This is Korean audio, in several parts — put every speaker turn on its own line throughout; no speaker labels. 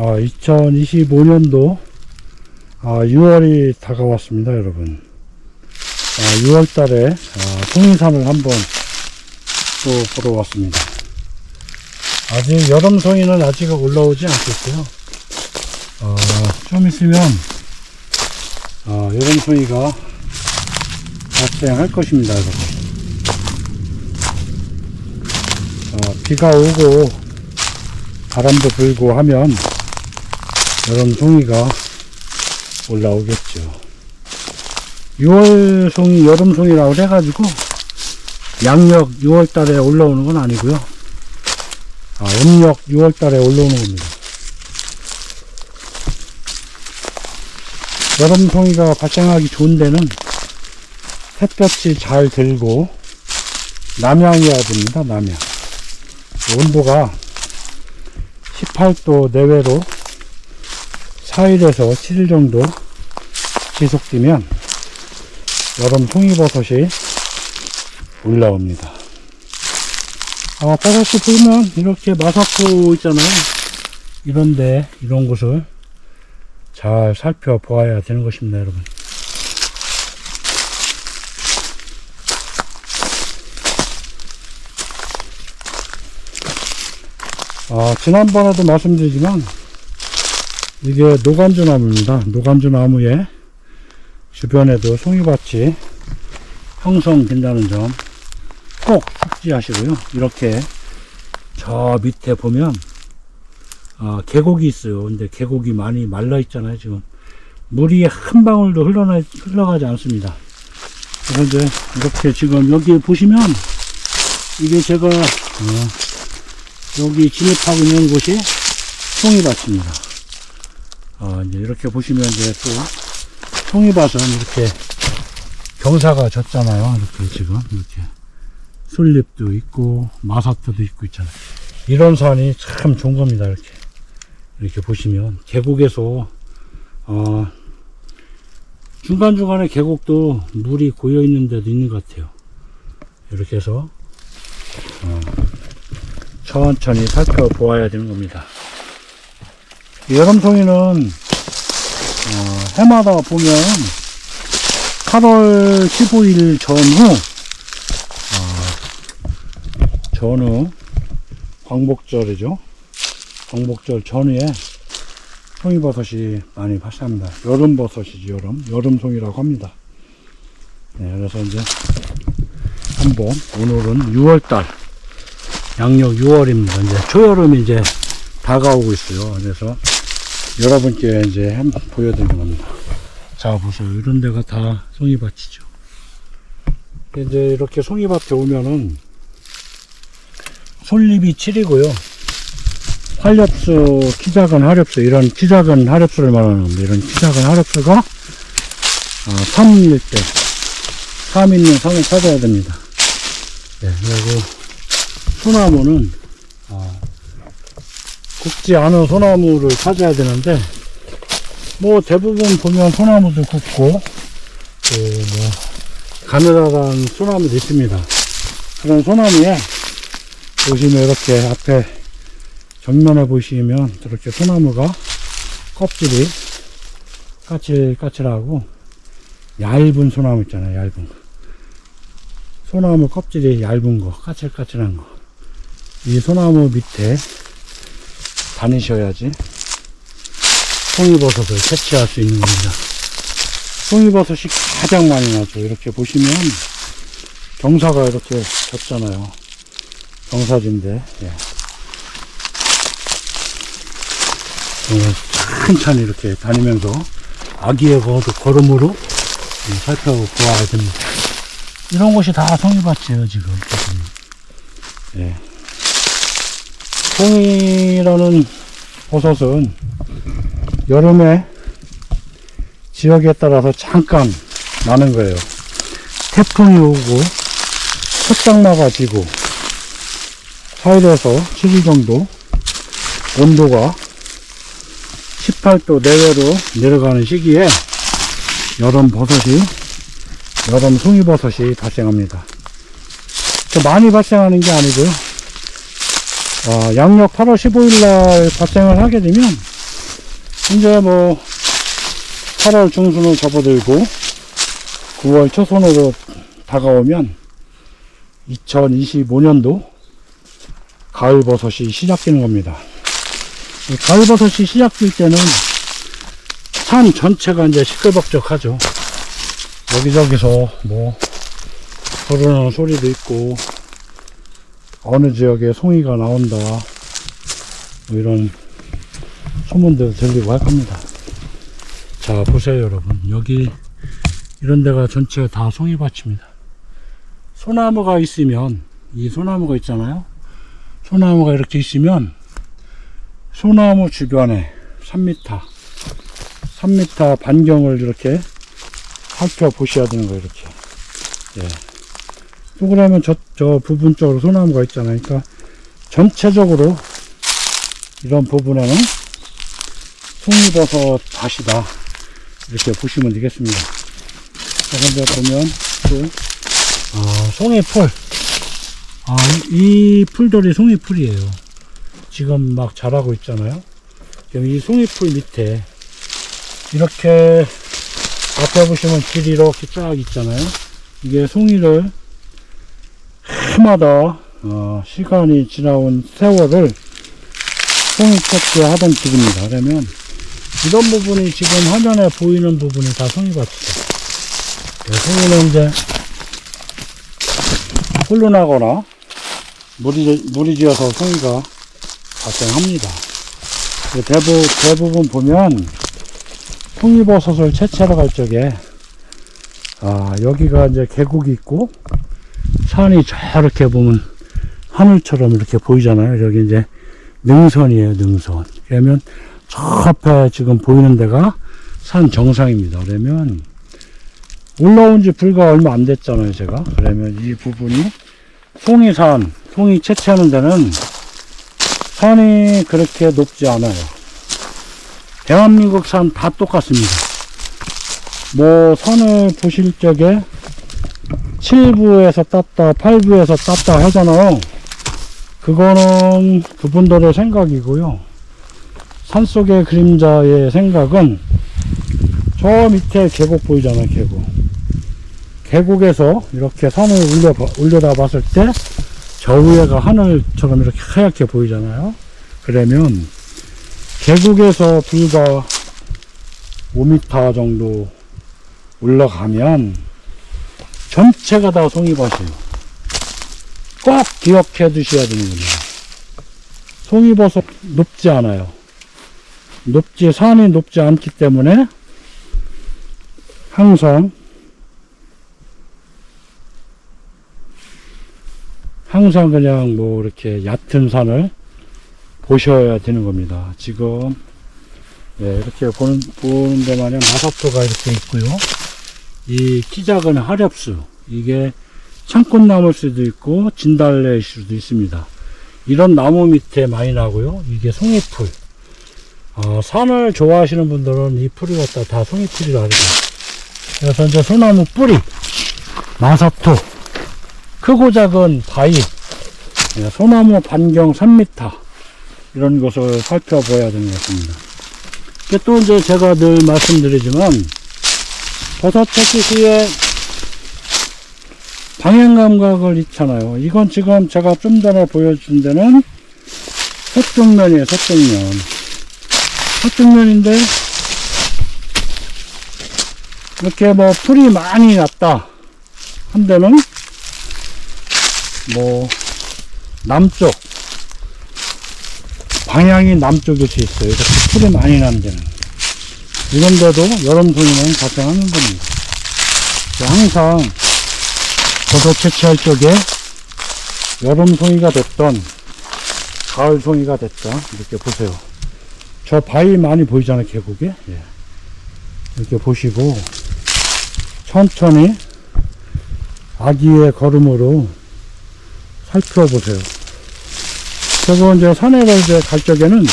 아, 2025년도 아, 6월이 다가왔습니다, 여러분. 아, 6월 달에 아, 송이산을 한번 또 보러 왔습니다. 아직 여름 송이는 아직 올라오지 않겠고요. 어, 좀 있으면 아, 여름 송이가 발생할 것입니다, 여러분. 어, 비가 오고 바람도 불고 하면 여름 송이가 올라오겠죠. 6월 송이, 여름 송이라고 해가지고 양력 6월 달에 올라오는 건 아니고요. 아, 음력 6월 달에 올라오는 겁니다. 여름 송이가 발생하기 좋은 데는 햇볕이 잘 들고 남양이어야 됩니다. 남양. 온도가 18도 내외로 4일에서 7일 정도 지속되면 여름 송이버섯이 올라옵니다. 아, 버섯이 보면 이렇게 마사코 있잖아요. 이런데, 이런 곳을 잘 살펴보아야 되는 것입니다, 여러분. 아, 지난번에도 말씀드리지만, 이게 노간주 나무입니다. 노간주 나무에 주변에도 송이밭이 형성된다는 점 꼭 숙지하시고요. 이렇게 저 밑에 보면 아, 계곡이 있어요. 근데 계곡이 많이 말라 있잖아요. 지금 물이 한 방울도 흘러나, 흘러가지 않습니다. 그래서 이제 이렇게 지금 여기 보시면 이게 제가 어, 여기 진입하고 있는 곳이 송이밭입니다. 아, 이제 이렇게 보시면 이제 또 송이밭은 이렇게 경사가 졌잖아요. 이렇게 지금 이렇게 솔잎도 있고 마사토도 있고 있잖아요. 이런 산이 참 좋은 겁니다. 이렇게 이렇게 보시면 계곡에서 어, 중간 중간에 계곡도 물이 고여 있는 데도 있는 것 같아요. 이렇게 해서 어, 천천히 살펴보아야 되는 겁니다. 여름송이는 어, 해마다 보면 8월 15일 전후 어, 전후 광복절이죠. 광복절 전후에 송이버섯이 많이 발생합니다. 여름버섯이지 여름 여름송이라고 합니다. 네, 그래서 이제 한번 오늘은 6월달 양력 6월입니다. 이제 초여름이 이제 다가오고 있어요. 그래서 여러분께 이제 한번 보여드리는 겁니다. 자, 보세요. 이런 데가 다 송이밭이죠. 이제 이렇게 송이밭에 오면은 솔잎이 7이고요. 활엽수, 키 작은 활엽수, 이런 키 작은 활엽수를 말하는 겁니다. 이런 키 작은 활엽수가 어, 3일 때, 3 있는 상을 찾아야 됩니다. 네, 그리고 소나무는 어, 굵지 않은 소나무를 찾아야 되는데 뭐 대부분 보면 소나무도 굵고 그뭐 가느다란 소나무도 있습니다. 그런 소나무에 보시면 이렇게 앞에 정면에 보시면 이렇게 소나무가 껍질이 까칠까칠하고 얇은 소나무 있잖아요. 얇은 거. 소나무 껍질이 얇은 거, 까칠까칠한 거. 이 소나무 밑에 다니셔야지 송이버섯을 채취할 수 있는 겁니다. 송이버섯이 가장 많이 나죠. 이렇게 보시면 경사가 이렇게 졌잖아요. 경사진데, 예. 어, 천천히 이렇게 다니면서 아기의 거- 걸음으로 예, 살펴보아야 됩니다. 이런 곳이 다 송이밭이에요, 지금. 예. 송이라는 버섯은 여름에 지역에 따라서 잠깐 나는 거예요. 태풍이 오고 흙장마가 지고 4일에서 7일 정도 온도가 18도 내외로 내려가는 시기에 여름 버섯이 여름 송이버섯이 발생합니다. 저 많이 발생하는 게 아니고요. 어, 양력 8월 15일 날 발생을 하게 되면 이제 뭐 8월 중순을 접어들고 9월 초순으로 다가오면 2025년도 가을버섯이 시작되는 겁니다. 이 가을버섯이 시작될 때는 산 전체가 이제 시끌벅적하죠. 여기저기서 뭐 부르는 소리도 있고 어느 지역에 송이가 나온다 뭐 이런 소문도 들리고 할 겁니다. 자 보세요 여러분 여기 이런 데가 전체가 다 송이밭입니다. 소나무가 있으면 이 소나무가 있잖아요. 소나무가 이렇게 있으면 소나무 주변에 3m 3m 반경을 이렇게 살펴보셔야 되는 거예요 이렇게 예. 또 그러면 저, 저 부분 쪽으로 소나무가 있잖아요. 그러니까 전체적으로 이런 부분에는 송이버섯 밭이다. 이렇게 보시면 되겠습니다. 자 근데 보면 또 아, 송이풀. 아, 이, 이 풀들이 송이풀이에요. 지금 막 자라고 있잖아요. 지금 이 송이풀 밑에 이렇게 앞에 보시면 길이 이렇게 쫙 있잖아요. 이게 송이를 해마다 어, 시간이 지나온 세월을 송이 찾기 하던 길입니다. 그러면 이런 부분이 지금 화면에 보이는 부분이 다 송이밭이죠. 네, 송이는 이제 홀로나거나 물이, 물이 지어서 송이가 발생합니다. 그 대부, 대부분 보면 송이버섯을 채취하러 갈 적에 아 여기가 이제 계곡이 있고 산이 저렇게 보면 하늘처럼 이렇게 보이잖아요. 여기 이제 능선이에요 능선. 그러면 저 앞에 지금 보이는 데가 산 정상입니다. 그러면 올라온 지 불과 얼마 안 됐잖아요 제가. 그러면 이 부분이 송이산 송이 채취하는 데는 산이 그렇게 높지 않아요. 대한민국 산 다 똑같습니다. 뭐 산을 보실 적에 7부에서 땄다, 8부에서 땄다 하잖아요. 그거는 그분들의 생각이고요. 산속의 그림자의 생각은 저 밑에 계곡 보이잖아요, 계곡. 계곡에서 이렇게 산을 올려, 올려다 봤을 때 저 위에가 하늘처럼 이렇게 하얗게 보이잖아요. 그러면 계곡에서 불과 5m 정도 올라가면 전체가 다 송이밭이에요. 꼭 기억해 두셔야 되는군요. 송이버섯 높지 않아요. 높지, 산이 높지 않기 때문에 항상 항상 그냥 뭐 이렇게 얕은 산을 보셔야 되는 겁니다. 지금 예, 이렇게 보는 보는 데마냥 마사토가 이렇게 있고요. 이 키 작은 하렵수 이게 창꽃나무일 수도 있고 진달래일 수도 있습니다. 이런 나무 밑에 많이 나고요. 이게 송이풀. 어, 산을 좋아하시는 분들은 이 풀이 갖다 다 송이풀이라 그래요. 그래서 이제 소나무 뿌리, 마사토, 크고 작은 바위, 예, 소나무 반경 3m 이런 것을 살펴봐야 되는 것 같습니다. 또 이제 제가 늘 말씀드리지만 버섯 채취 시에 방향 감각을 잃잖아요. 이건 지금 제가 좀 전에 보여준 데는 서쪽면이에요, 서쪽면. 서쪽면인데 이렇게 뭐 풀이 많이 났다 한 데는 뭐 남쪽 방향이 남쪽일 수 있어요. 이렇게 풀이 많이 난 데는. 이런 데도 여름 송이는 발생하는 겁니다. 항상 버섯 채취할 적에 여름 송이가 됐던 가을 송이가 됐다. 이렇게 보세요. 저 바위 많이 보이잖아요, 계곡에. 예. 이렇게 보시고 천천히 아기의 걸음으로 살펴보세요. 그리고 이제 산에 갈 적에는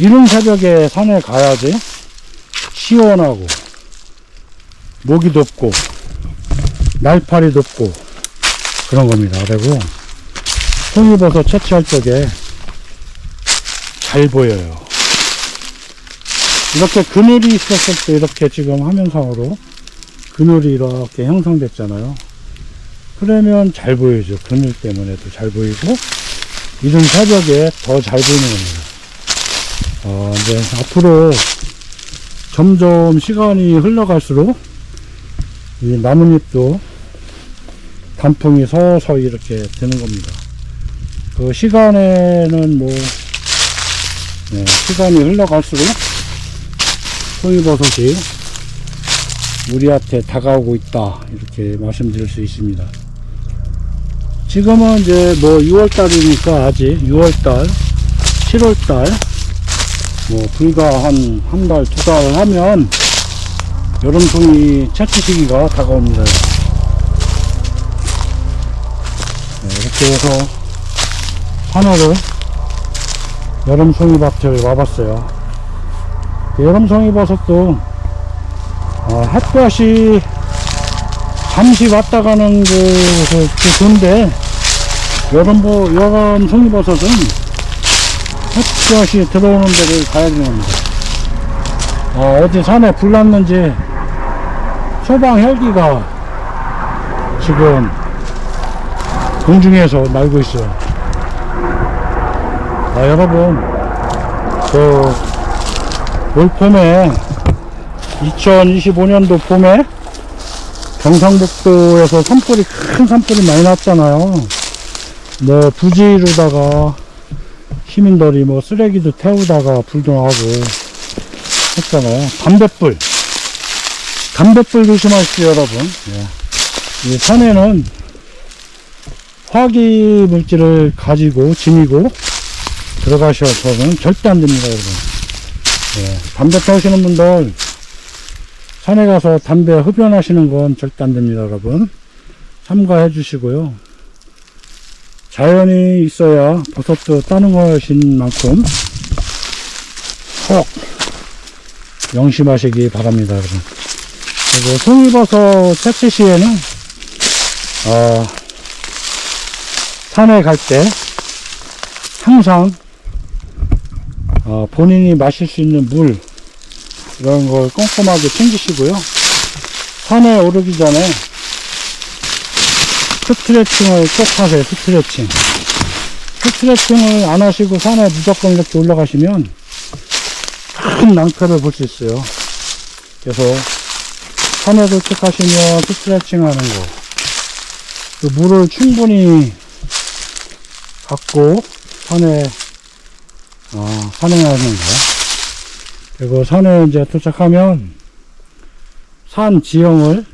이른 새벽에 산에 가야지 시원하고 목이 덥고 날파리 덥고 그런 겁니다. 그리고 송이버섯 채취할 적에 잘 보여요. 이렇게 그늘이 있었을 때 이렇게 지금 화면상으로 그늘이 이렇게 형성됐잖아요. 그러면 잘 보이죠. 그늘 때문에도 잘 보이고, 이른 새벽에 더 잘 보이는 겁니다. 어, 이제 앞으로 점점 시간이 흘러갈수록 이 나뭇잎도 단풍이 서서히 이렇게 되는 겁니다. 그 시간에는 뭐, 네, 시간이 흘러갈수록 송이버섯이 우리한테 다가오고 있다. 이렇게 말씀드릴 수 있습니다. 지금은 이제 뭐 6월달이니까 아직 6월달, 7월달, 뭐 불과 한 한 달, 두 달 하면 여름송이 채취 시기가 다가옵니다. 네, 이렇게 해서 하나를 여름송이 밭을 와봤어요. 그 여름송이 버섯도 어, 햇볕이 잠시 왔다 가는 그, 그, 그 좋은데 여름, 보, 여름 송이 버섯은 햇볕이 들어오는 데를 가야 되는 겁니다. 어, 어디 산에 불 났는지 소방 헬기가 지금 공중에서 날고 있어요. 아, 여러분, 그, 올 봄에, 2025년도 봄에, 경상북도에서 산불이, 큰 산불이 많이 났잖아요. 뭐, 부지로다가, 시민들이 뭐, 쓰레기도 태우다가 불도 나고, 했잖아요. 담뱃불. 담뱃불 조심하십시오, 여러분. 예. 이 산에는 화기 물질을 가지고 지니고 들어가셔서는 절대 안 됩니다, 여러분. 예. 담배 태우시는 분들 산에 가서 담배 흡연하시는 건 절대 안 됩니다, 여러분. 삼가해 주시고요. 자연이 있어야 버섯도 따는 것인 만큼 꼭 명심하시기 바랍니다, 여러분. 그리고 송이버섯 채취 시에는, 어, 산에 갈 때 항상 어, 본인이 마실 수 있는 물 이런 걸 꼼꼼하게 챙기시고요. 산에 오르기 전에 스트레칭을 꼭 하세요. 스트레칭. 스트레칭을 안 하시고 산에 무조건 이렇게 올라가시면 큰 낭패를 볼 수 있어요. 그래서 산에 도착하시면 스트레칭 하는 거, 그 물을 충분히 갖고 산에 어, 산행하는 거. 그리고 산에 이제 도착하면 산 지형을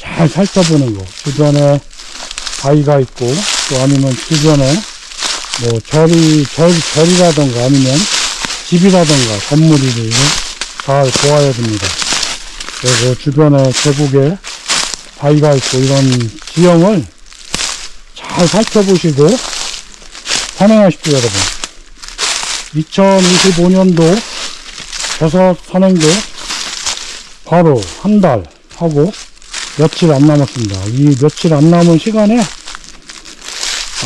잘 살펴보는 거. 주변에 바위가 있고 또 아니면 주변에 뭐 절이 절 절이라던가 아니면 집이라던가 건물이 잘 보아야 됩니다. 그리고 주변에 계곡에 바위가 있고 이런 지형을 잘 살펴보시고 산행하십시오, 여러분. 2025년도 버섯 산행도 바로 한 달 하고 며칠 안 남았습니다. 이 며칠 안 남은 시간에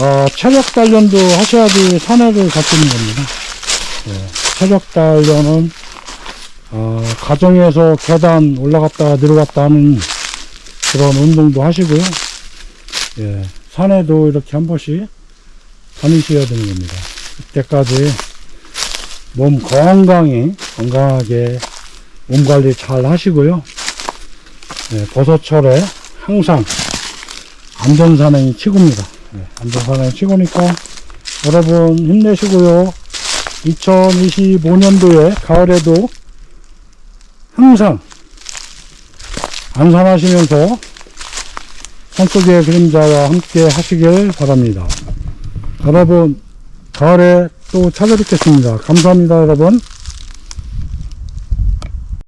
어, 체력 단련도 하셔야지 산에를 있는 겁니다. 예, 체력 단련은 어, 가정에서 계단 올라갔다 내려갔다 하는 그런 운동도 하시고요. 예, 산에도 이렇게 한 번씩 다니셔야 되는 겁니다. 그때까지 몸 건강히, 건강하게 몸 관리 잘 하시고요. 예, 버섯철에 항상 안전산행이 최고입니다. 예, 안전산행이 최고니까 여러분 힘내시고요. 2025년도에 가을에도 항상 안산하시면서 산속의 그림자와 함께 하시길 바랍니다. 여러분, 가을에 또 찾아뵙겠습니다. 감사합니다, 여러분.